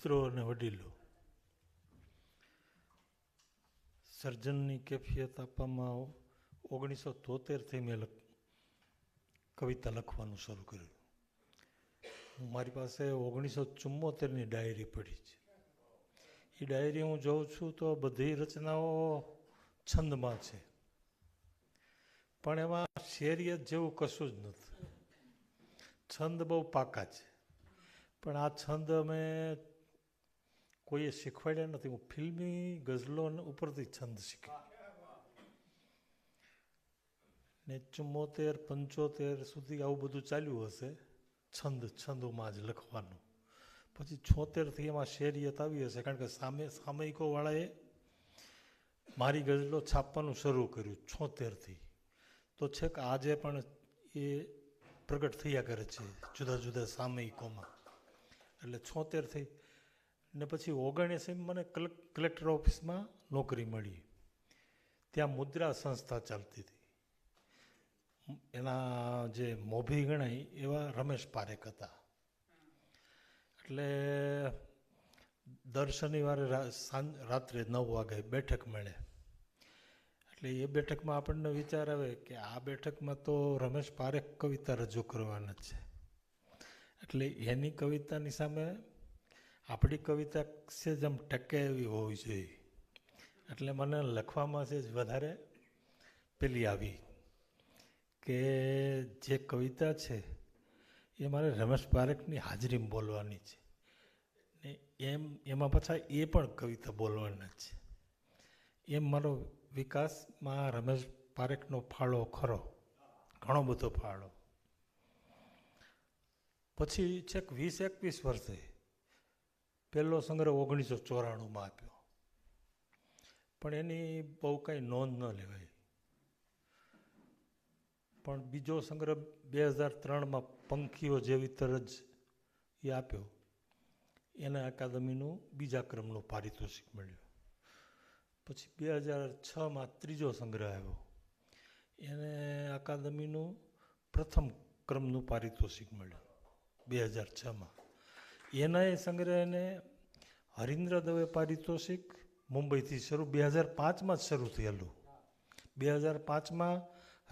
મિત્રો અને વડીલો, સર્જનની કેફિયત આપવામાં ઓગણીસો તોતેરથી મેં કવિતા લખવાનું શરૂ કર્યું. મારી પાસે ઓગણીસો ચુમ્મોતેરની ડાયરી પડી છે. એ ડાયરી હું જોઉં છું તો બધી રચનાઓ છંદમાં છે. પણ એમાં શેરિયત જેવું કશું જ નથી. છંદ બહુ પાકા છે. પણ આ છંદ અમે કોઈએ શીખવાડ્યા નથી. હું ફિલ્મી ગઝલો ઉપરથી છંદ શીખ્યો. ને ચુમ્મોતેર, પંચોતેર સુધી આવું બધું ચાલ્યું હશે, છંદ, છંદોમાં જ લખવાનું. પછી છોતેરથી એમાં શેરિયત આવી હશે, કારણ કે સામે, સામયિકોવાળાએ મારી ગઝલો છાપવાનું શરૂ કર્યું, છોતેરથી. તો છેક આજે પણ એ પ્રગટ થયા કરે છે જુદા જુદા સામયિકોમાં. એટલે છોતેરથી ને પછી ઓગણએંસી મને કલેક્ટર ઓફિસમાં નોકરી મળી. ત્યાં મુદ્રા સંસ્થા ચાલતી હતી. એના જે મોભી ગણાય એવા રમેશ પારેખ હતા. એટલે દર શનિવારે રાત્રે નવ વાગે બેઠક મળે. એટલે એ બેઠકમાં આપણને વિચાર આવે કે આ બેઠકમાં તો રમેશ પારેખ કવિતા રજૂ કરવાના છે. એટલે એની કવિતાની સામે આપણી કવિતા છે જેમ ટકે એવી હોવી જોઈએ. એટલે મને લખવામાં છે વધારે પેલી આવી કે જે કવિતા છે એ મારે રમેશ પારેખની હાજરીમાં બોલવાની છે. ને એમ, એમાં પાછા એ પણ કવિતા બોલવાના છે. એમ મારો વિકાસમાં રમેશ પારેખનો ફાળો ખરો, ઘણો બધો ફાળો. પછી છેક વીસ એકવીસ વર્ષે પહેલો સંગ્રહ ઓગણીસો ચોરાણુંમાં આપ્યો. પણ એની બહુ કાંઈ નોંધ ન લેવાય. પણ બીજો સંગ્રહ બે હજાર ત્રણમાં પંખીઓ જેવી તરજ એ આપ્યો. એને અકાદમીનું બીજા ક્રમનું પારિતોષિક મળ્યું. પછી બે હજાર છમાં ત્રીજો સંગ્રહ આવ્યો. એને અકાદમીનું પ્રથમ ક્રમનું પારિતોષિક મળ્યું બે હજાર છમાં. એના એ સંગ્રહને હરિન્દ્ર દવે પારિતોષિક મુંબઈથી શરૂ, બે હજાર પાંચમાં જ શરૂ થયેલું. બે હજાર પાંચમાં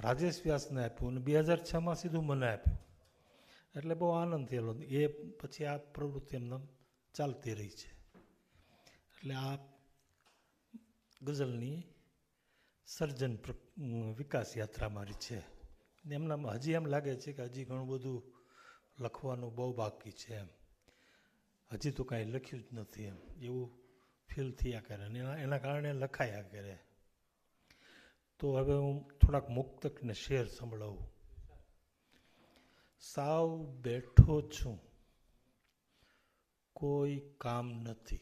રાજેશ વ્યાસને આપ્યું અને બે હજાર છમાં સીધું મને આપ્યું. એટલે બહુ આનંદ થયેલો. એ પછી આ પ્રવૃત્તિ એમને ચાલતી રહી છે. એટલે આ ગઝલની સર્જન વિકાસ યાત્રા મારી છે. એમના હજી એમ લાગે છે કે હજી ઘણું બધું લખવાનું બહુ બાકી છે એમ. હજી તો કાંઈ લખ્યું જ નથી એમ. એવું ફીલ થયા કરે અને એના એના કારણે લખાયા કરે. તો હવે હું થોડાક મુક્તક ને શેર સંભળાવું. સાવ બેઠો છું. કોઈ કામ નથી.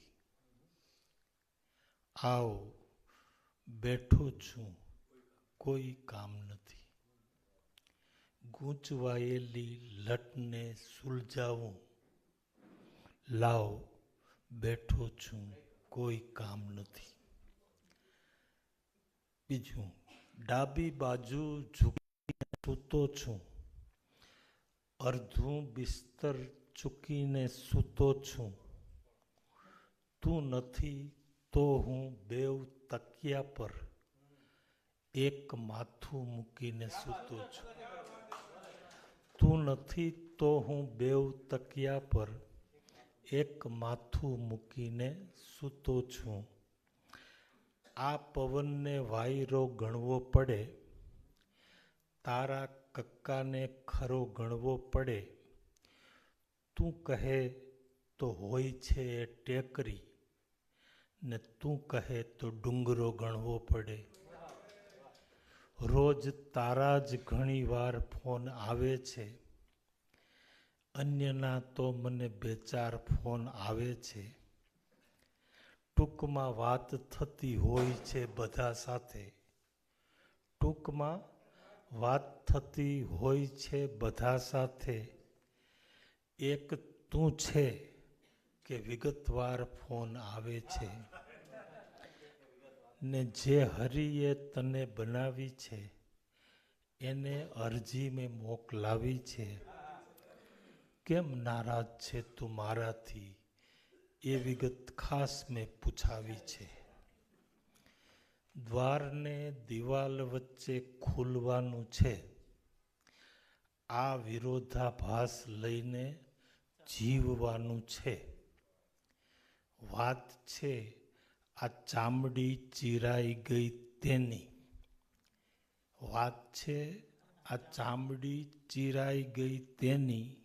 આવ, બેઠો છું. કોઈ કામ નથી. ગૂંચવાયેલી લટને સુલઝાવું. લાવ, બેઠો છું, કોઈ કામ નથી. બીજું, ડાબી બાજુ ઝૂકીને સૂતો છું. અર્ધું બિસ્તર ચૂકીને સૂતો છું. તું નથી તો હું બેવ તકિયા પર એક માથું મૂકીને સૂતો છું. તું નથી તો હું બેવ તકિયા પર એક માથું મૂકીને સૂતો છું. આ પવનને વાયરો ગણવો પડે. તારા કક્કાને ખરો ગણવો પડે. તું કહે તો હોય છે એ ટેકરી, ને તું કહે તો ડુંગરો ગણવો પડે. રોજ તારા જ ઘણી વાર ફોન આવે છે. અન્યના તો મને બે ચાર ફોન આવે છે. ટૂંકમાં વાત થતી હોય છે બધા સાથે. ટૂંકમાં વાત થતી હોય છે બધા સાથે. એક તું છે કે વિગતવાર ફોન આવે છે. ને જે હરિએ તને બનાવી છે, એને અરજી મેં મોકલાવી છે. કેમ નારાજ છે તું મારાથી? એ વિગત ખાસ મેં પૂછાવી છે. દ્વારને દિવાલ વચ્ચે ખુલવાનું છે. આ વિરોધાભાસ લઈને જીવવાનું છે. વાત છે, આ ચામડી ચીરાઈ ગઈ તેની. વાત છે, આ ચામડી ચીરાઈ ગઈ તેની.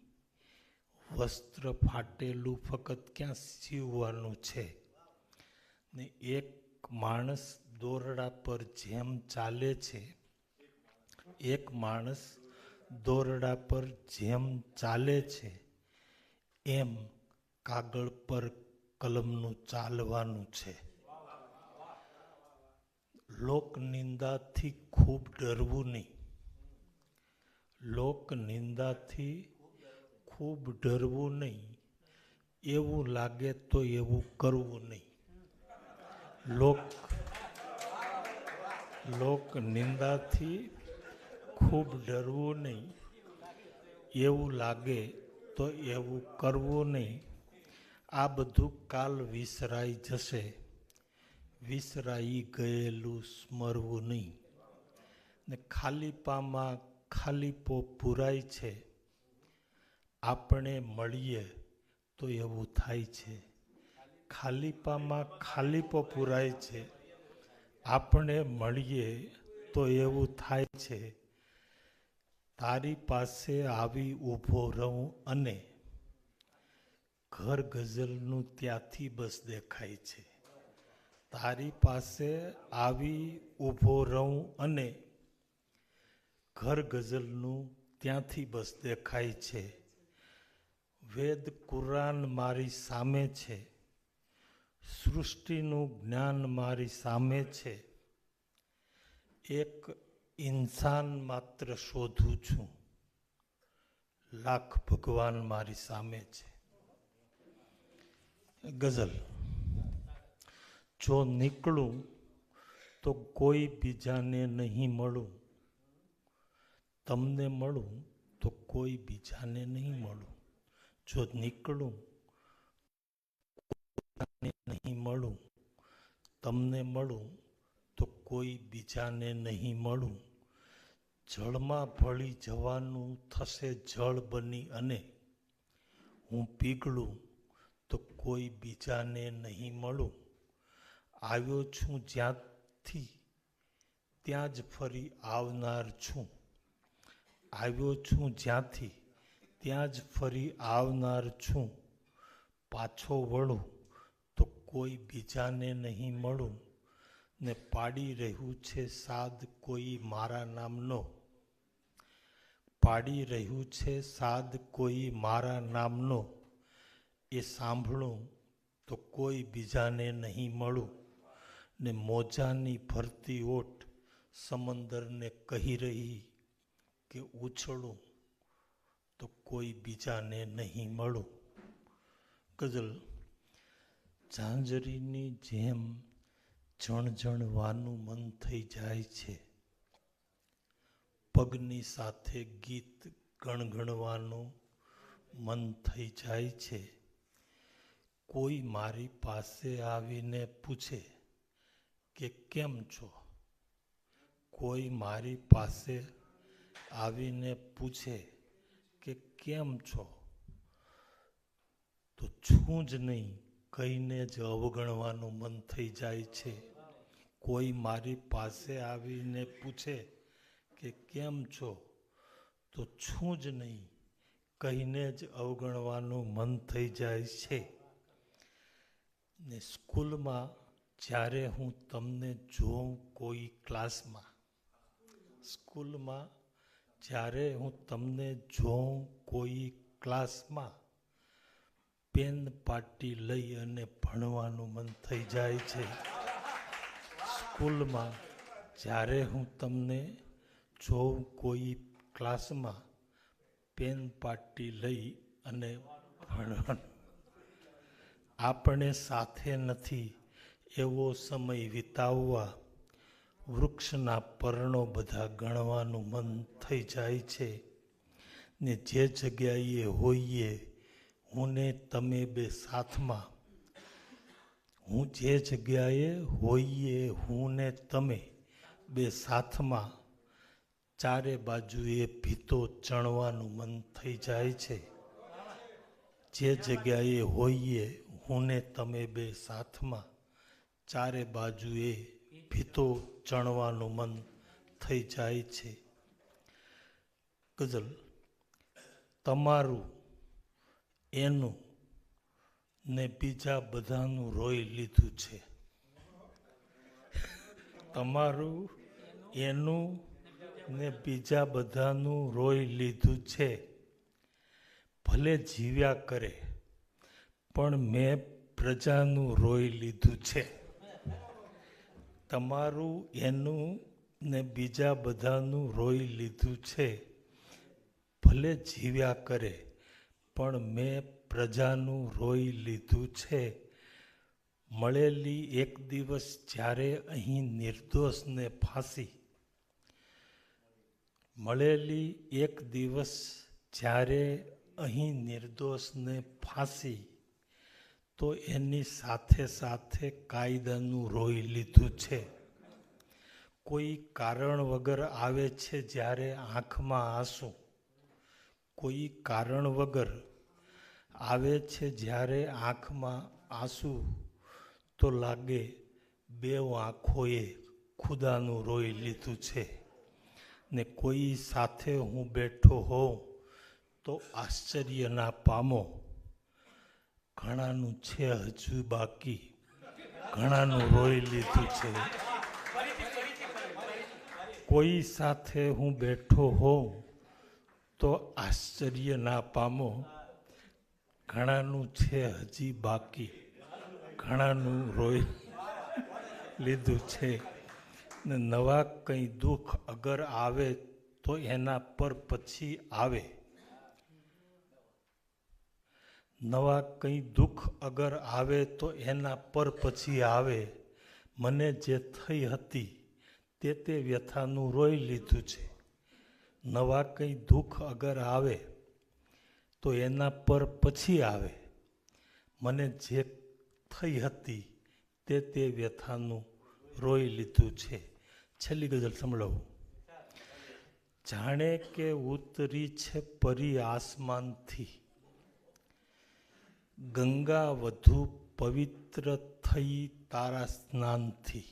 વસ્ત્ર ફાટેલું ફક્ત ક્યાં સીવવાનું છે? ને એક માણસ દોરડા પર જેમ ચાલે છે, એક માણસ દોરડા પર જેમ ચાલે છે, એમ કાગળ પર કલમનું ચાલવાનું છે. લોક નિંદાથી ખૂબ ડરવું નહીં. લોક નિંદાથી ખૂબ ડરવું નહીં. એવું લાગે તો એવું કરવું નહીં. લોક લોક નિંદાથી ખૂબ ડરવું નહીં. એવું લાગે તો એવું કરવું નહીં. આ બધું કાલ વિસરાઈ જશે. વિસરાઈ ગયેલું સ્મરવું નહીં. ને ખાલીપામાં ખાલીપો પૂરાય છે. આપણે મળીએ તો એવું થાય છે. ખાલીપામાં ખાલીપો પુરાય છે. આપણે મળીએ તો એવું થાય છે. તારી પાસે આવી ઊભો રહું અને ઘર ગઝલનું ત્યાંથી બસ દેખાય છે. તારી પાસે આવી ઊભો રહું અને ઘર ગઝલનું ત્યાંથી બસ દેખાય છે. વેદ કુરાન મારી સામે છે. સૃષ્ટિનું જ્ઞાન મારી સામે છે. એક ઇન્સાન માત્ર શોધું છું. લાખ ભગવાન મારી સામે છે. ગઝલ. જો નીકળું તો કોઈ બીજાને નહીં મળું. તમને મળું તો કોઈ બીજાને નહીં મળું. જો નીકળું નહીં મળું, તમને મળું તો કોઈ બીજાને નહીં મળું. જળમાં ભળી જવાનું થશે જળ બની અને હું પીગળું તો કોઈ બીજાને નહીં મળું. આવ્યો છું જ્યાંથી, ત્યાં જ ફરી આવનાર છું. આવ્યો છું જ્યાંથી ત્યાં જ ફરી આવનાર છું. પાછો વળું તો કોઈ બીજાને નહીં મળું. ને પાડી રહ્યું છે સાદ કોઈ મારા નામનો. પાડી રહ્યું છે સાદ કોઈ મારા નામનો. એ સાંભળું તો કોઈ બીજાને નહીં મળું. ને મોજાની ભરતી ઓટ સમંદરને કહી રહી કે ઉછળું. તો કોઈ બીજાને નહીં મળું. ગઝલ. ઝાંઝરીની જેમ જણજણવાનું મન થઈ જાય છે. પગની સાથે ગીત ગણગણવાનું મન થઈ જાય છે. કોઈ મારી પાસે આવીને પૂછે કે કેમ છો? કોઈ મારી પાસે આવીને પૂછે કેમ છો? તો છું જ નહીં, કહીને જ અવગણવાનું મન થઈ જાય છે. કોઈ મારી પાસે આવીને પૂછે કે કેમ છો? તો છું જ નહીં, કહીને જ અવગણવાનું મન થઈ જાય છે. ને સ્કૂલમાં જ્યારે હું તમને જોઉં કોઈ ક્લાસમાં, સ્કૂલમાં જ્યારે હું તમને જોઉં કોઈ ક્લાસમાં પેન પાટી લઈ અને ભણવાનું મન થઈ જાય છે. સ્કૂલમાં જ્યારે હું તમને જોઉં કોઈ ક્લાસમાં પેન પાટી લઈ અને ભણવાનું, આપણે સાથે નથી એવો સમય વિતાવવા, વૃક્ષના પર્ણો બધા ગણવાનું મન થઈ જાય છે. ને જે જગ્યાએ હોઈએ હું ને તમે બે સાથમાં. હું જે જગ્યાએ હોઈએ હું ને તમે બે સાથમાં. ચારે બાજુએ ભીતો ચણવાનું મન થઈ જાય છે. જે જગ્યાએ હોઈએ હું ને તમે બે સાથમાં. ચારે બાજુએ ભીતો ચણવાનું મન થઈ જાય છે. ગઝલ. તમારું, એનું ને બીજા બધાનું રોઈ લીધું છે. તમારું, એનું ને બીજા બધાનું રોઈ લીધું છે. ભલે જીવ્યા કરે, પણ મેં પ્રજાનું રોઈ લીધું છે. તમારું, એનું ને બીજા બધાનું રોઈ લીધું છે. ભલે જીવ્યા કરે, પણ મેં પ્રજાનું રોઈ લીધું છે. મળેલી એક દિવસ જ્યારે અહીં નિર્દોષને ફાંસી, મળેલી એક દિવસ જ્યારે અહીં નિર્દોષને ફાંસી, તો એની સાથે સાથે કાયદાનું રોઈ લીધું છે. કોઈ કારણ વગર આવે છે જ્યારે આંખમાં આંસુ. કોઈ કારણ વગર આવે છે જ્યારે આંખમાં આંસુ, તો લાગે બે આંખોએ ખુદાનું રોઈ લીધું છે. ને કોઈ સાથે હું બેઠો હોઉં, તો આશ્ચર્ય ના પામો. ઘણાનું છે હજુ બાકી, ઘણાનું રોઈ લીધું છે. કોઈ સાથે હું બેઠો હોઉં તો આશ્ચર્ય ના પામો. ઘણાનું છે હજી બાકી. ઘણાનું રોઈ લીધું છે. ને નવા કંઈ દુઃખ અગર આવે તો એના પર પછી આવે. નવા કંઈ દુઃખ અગર આવે તો એના પર પછી આવે. મને જે થઈ હતી તે તે વ્યથાનું રોઈ લીધું છે. નવા કંઈ દુઃખ અગર આવે, તો એના પર પછી આવે. મને જે થઈ હતી તે તે વ્યથાનું રોઈ લીધું છે. છેલ્લી ગઝલ સંભળાવું. જાણે કે ઉતરી છે પરી આસમાનથી. ગંગા વધુ પવિત્ર થઈ તારા સ્નાનથી.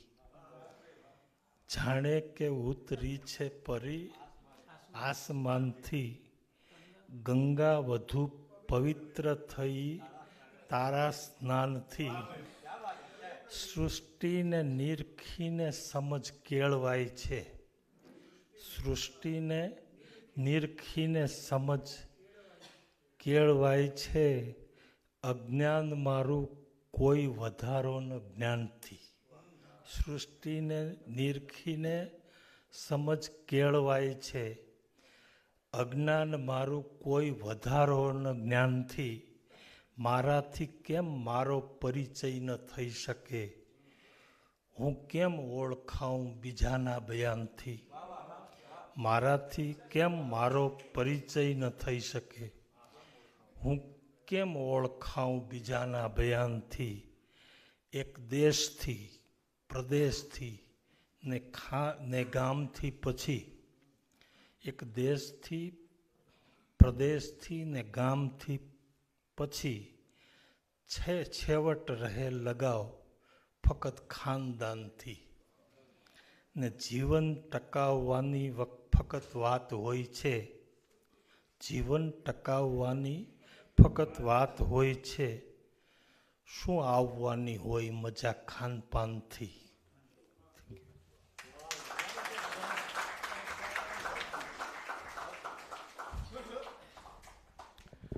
જાણે કે ઉતરી છે પરી આસમાનથી ગંગા વધુ પવિત્ર થઈ તારા સ્નાનથી સૃષ્ટિને નિરખીને સમજ કેળવાય છે. સૃષ્ટિને નિરખીને સમજ કેળવાય છે. અજ્ઞાન મારું કોઈ વધારો જ્ઞાનથી સૃષ્ટિને નિરખીને સમજ કેળવાય છે. અજ્ઞાન મારું કોઈ વધારો જ્ઞાનથી મારાથી કેમ મારો પરિચય ન થઈ શકે? હું કેમ ઓળખાઉં બીજાના બયાનથી મારાથી કેમ મારો પરિચય ન થઈ શકે? હું કેમ ઓળખાઉં બીજાના બયાનથી એક દેશથી, પ્રદેશથી ને ખા, ને ગામથી પછી એક દેશથી, પ્રદેશથી ને ગામથી પછી છે, છેવટ રહે લગાવ ફક્ત ખાનદાનથી. ને જીવન ટકાવવાની ફક્ત વાત હોય છે. જીવન ટકાવવાની ફક્ત વાત હોય છે. શું આવવાની હોય મજા ખાનપાનથી?